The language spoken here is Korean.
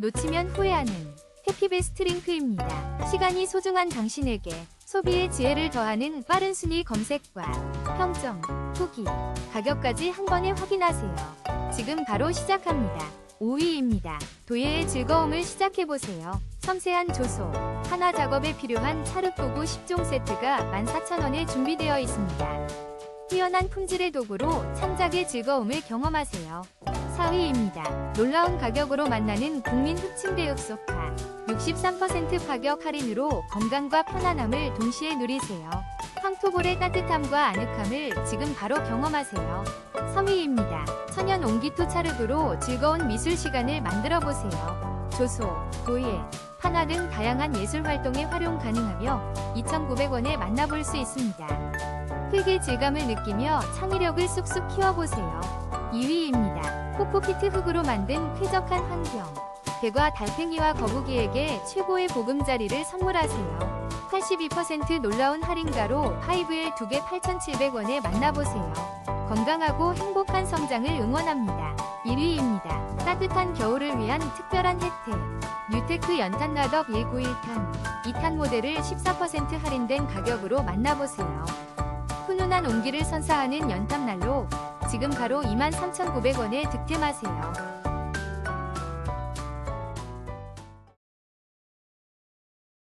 놓치면 후회하는 해피베스트 링크입니다. 시간이 소중한 당신에게 소비의 지혜를 더하는 빠른 순위 검색과 평점, 후기, 가격까지 한 번에 확인하세요. 지금 바로 시작합니다. 5위입니다. 도예의 즐거움을 시작해보세요. 섬세한 조소, 하나 작업에 필요한 찰흙도구 10종 세트가 14,000원에 준비되어 있습니다. 뛰어난 품질의 도구로 창작의 즐거움을 경험하세요. 4위입니다. 놀라운 가격으로 만나는 국민 흑침 대육 소파. 63% 가격 할인으로 건강과 편안함을 동시에 누리세요. 황토볼의 따뜻함과 아늑함을 지금 바로 경험하세요. 3위입니다. 천연 옹기토 찰흙으로 즐거운 미술 시간을 만들어 보세요. 조소, 도예, 판화 등 다양한 예술 활동에 활용 가능하며 2,900원에 만나볼 수 있습니다. 흙의 질감을 느끼며 창의력을 쑥쑥 키워보세요. 2위입니다. 코코피트 흙으로 만든 쾌적한 환경. 개과 달팽이와 거북이에게 최고의 보금자리를 선물하세요. 82% 놀라운 할인가로 파이브엘 2개 8,700원에 만나보세요. 건강하고 행복한 성장을 응원합니다. 1위입니다. 따뜻한 겨울을 위한 특별한 혜택. 뉴테크 연탄 낫업 191탄. 2탄 모델을 14% 할인된 가격으로 만나보세요. 훈훈한 온기를 선사하는 연탄난로 지금 바로 23,900원에 득템하세요.